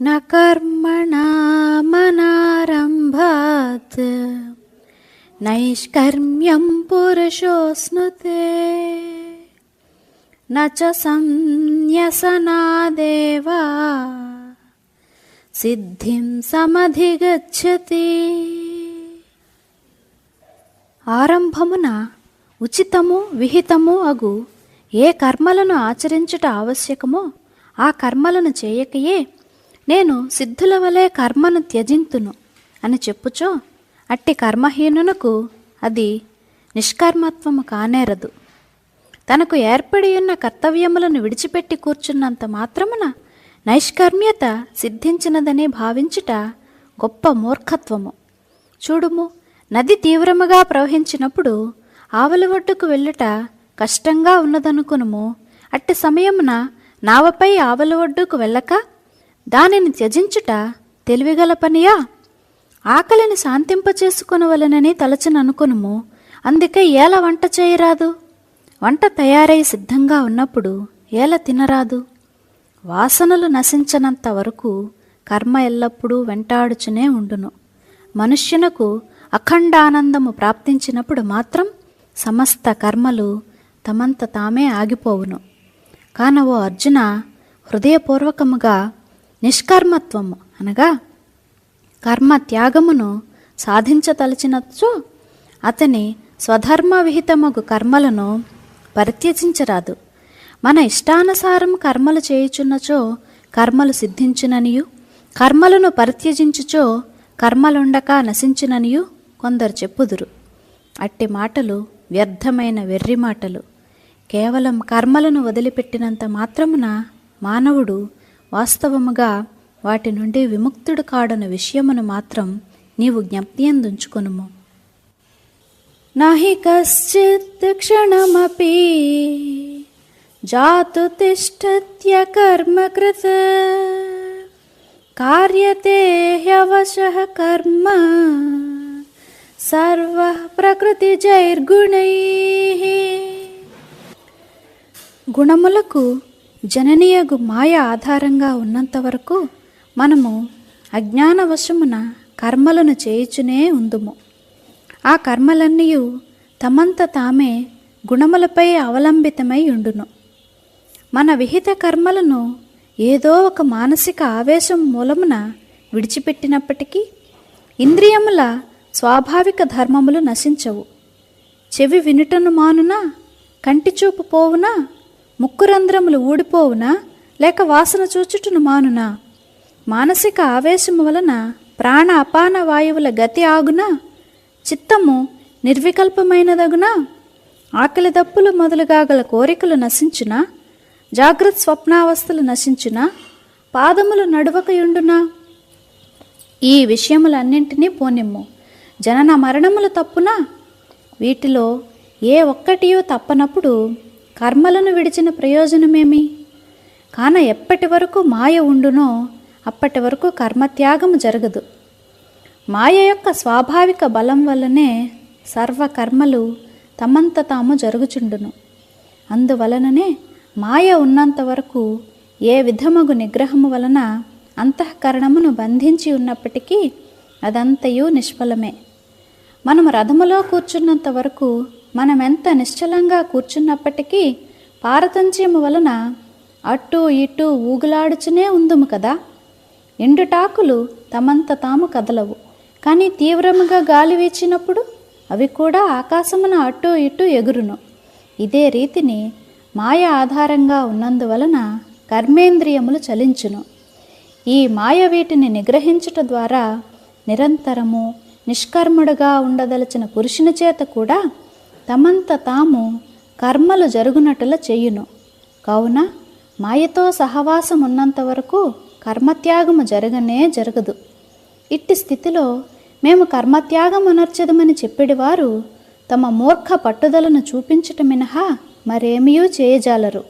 न कर्मणा मनारम्भात् नैष्कर्म्यं पुरुषोऽश्नुते न च संन्यसनादेव సిద్ధిం సమధిగచ్చతి ఆరంభమున ఉచితము విహితము అగు ఏ కర్మలను ఆచరించుట ఆవశ్యకమో ఆ కర్మలను చేయకయే నేను సిద్ధుల వలె కర్మను త్యజింతును అని చెప్పుచో అట్టి కర్మహీనునకు అది నిష్కర్మత్వము కానేరదు. తనకు ఏర్పడి ఉన్న కర్తవ్యములను విడిచిపెట్టి కూర్చున్నంత మాత్రమున నైష్కర్మ్యత సిద్ధించినదని భావించుట గొప్ప మూర్ఖత్వము. చూడుము నది తీవ్రముగా ప్రవహించినప్పుడు ఆవల ఒడ్డుకు వెళ్ళుట కష్టంగా ఉన్నదనుకునుము. అట్టి సమయమున నావపై ఆవల ఒడ్డుకు వెళ్ళక దానిని త్యజించుట తెలివిగల పనియా? ఆకలిని శాంతింపచేసుకొనవలనని తలచననుకునుము అందుకే ఏల వంట చేయరాదు? వంట తయారై సిద్ధంగా ఉన్నప్పుడు ఏల తినరాదు? వాసనలు నశించనంత వరకు కర్మ ఎల్లప్పుడూ వెంటాడుచునే ఉండును. మనుష్యునకు అఖండానందము ప్రాప్తించినప్పుడు మాత్రం సమస్త కర్మలు తమంత తామే ఆగిపోవును. కాన ఓ అర్జున హృదయపూర్వకముగా నిష్కర్మత్వము అనగా కర్మ త్యాగమును సాధించతలచినచో అతని స్వధర్మ విహితమగు కర్మలను పరిత్యజించరాదు. మన ఇష్టానుసారం కర్మలు చేయుచున్నచో కర్మలు సిద్ధించుననియు కర్మలను పరిత్యజించుచో కర్మలుండక నశించుననియు కొందరు చెప్పుదురు. అట్టి మాటలు వ్యర్థమైన వెర్రి మాటలు. కేవలం కర్మలను వదిలిపెట్టినంత మాత్రమున మానవుడు వాస్తవముగా వాటి నుండి విముక్తుడు కాడన విషయమును మాత్రం నీవు జ్ఞప్తియందుంచుకొనుము. నహి కశ్చిత్ క్షణమపి జాతు తిష్టత్య కర్మకృత కార్యతే హ్యవశ కర్మ సర్వ ప్రకృతి జైర్గుణై గుణములకు జననీయగు మాయ ఆధారంగా ఉన్నంత వరకు మనము అజ్ఞానవశమున కర్మలను చేయుచునే ఉందుము. ఆ కర్మలన్నీ తమంత తామే గుణములపై అవలంబితమై ఉండును. మన విహిత కర్మలను ఏదో ఒక మానసిక ఆవేశం మూలమున విడిచిపెట్టినప్పటికీ ఇంద్రియముల స్వాభావిక ధర్మములు నశించవు. చెవి వినుటను మానునా కంటి చూపు పోవునా ముక్కురంధ్రములు ఊడిపోవునా? లేక వాసన చూచుటను మానునా? మానసిక ఆవేశము వలన ప్రాణ అపాన వాయువుల గతి ఆగునా? చిత్తము నిర్వికల్పమైనదగునా? ఆకలి దప్పులు మొదలుగా గల కోరికలు నశించునా? జాగ్రత్త స్వప్నావస్థలు నశించునా? పాదములు నడువకయుండునా? ఈ విషయములన్నింటినీ పోనిమ్ము. జనన మరణములు తప్పునా? వీటిలో ఏ ఒక్కటియో తప్పనప్పుడు కర్మలను విడిచిన ప్రయోజనమేమి? కాన ఎప్పటి వరకు మాయ ఉండునో అప్పటి వరకు కర్మత్యాగము జరగదు. మాయ యొక్క స్వాభావిక బలం వల్లనే సర్వకర్మలు తమంత తాము జరుగుచుండును. అందువలననే మాయ ఉన్నంత వరకు ఏ విధమగు నిగ్రహము వలన అంతఃకరణమును బంధించి ఉన్నప్పటికీ అదంతయు నిష్ఫలమే. మనము రథములో కూర్చున్నంత వరకు మనమెంత నిశ్చలంగా కూర్చున్నప్పటికీ పారతంత్యము వలన అటు ఇటు ఊగులాడుచునే ఉందుము కదా? ఎండుటాకులు తమంత తాము కదలవు. కానీ తీవ్రముగా గాలి వీచినప్పుడు అవి కూడా ఆకాశమున అటు ఇటు ఎగురును. ఇదే రీతిని మాయ ఆధారంగా ఉన్నందువలన కర్మేంద్రియములు చలించును. ఈ మాయ వీటిని నిగ్రహించుట ద్వారా నిరంతరము నిష్కర్ముడుగా ఉండదలచిన పురుషుని చేత కూడా తమంత తాము కర్మలు జరుగునట్ల చేయును. కావున మాయతో సహవాసం ఉన్నంత వరకు కర్మత్యాగము జరగనే జరగదు. ఇట్టి స్థితిలో మేము కర్మత్యాగం అనర్చదమని చెప్పేవారు తమ మూర్ఖ పట్టుదలను చూపించట మినహా మరేమీ చేయజాలరు.